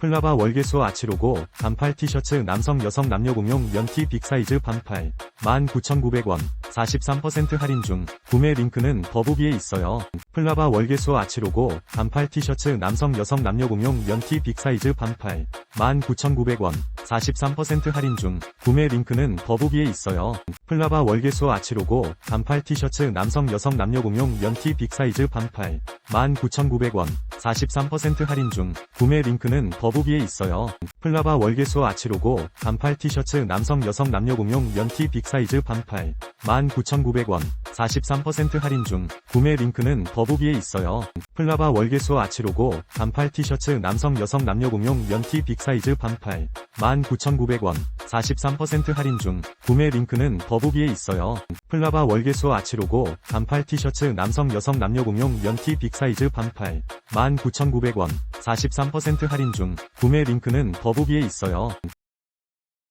플라바 월계수 아치로고 반팔 티셔츠 남성 여성 남녀 공용 면티 빅사이즈 반팔 19,900원 43% 할인 중 구매 링크는 더보기에 있어요. 플라바 월계수 아치로고 반팔 티셔츠 남성 여성 남녀 공용 면티 빅사이즈 반팔 19,900원 43% 할인 중 구매 링크는 더보기에 있어요. 플라바 월계수 아치로고 반팔 티셔츠 남성 여성 남녀 공용 면티 빅사이즈 반팔 19,900원 43% 할인 중 구매 링크는 더보기에 있어요. 플라바 월계수 아치로고 반팔 티셔츠 남성 여성 남녀 공용 면티 빅사이즈 반팔 19,900원 43% 할인 중 구매 링크는 더보기에 있어요. 플라바 월계수 아치로고 반팔 티셔츠 남성 여성 남녀 공용 면티 빅사이즈 반팔 19,900원 43% 할인 중 구매 링크는 더보기에 있어요. 플라바 월계수 아치로고 반팔 티셔츠 남성 여성 남녀 공용 면티 빅사이즈 반팔 19,900원 43% 할인 중 구매 링크는 더보기에 있어요.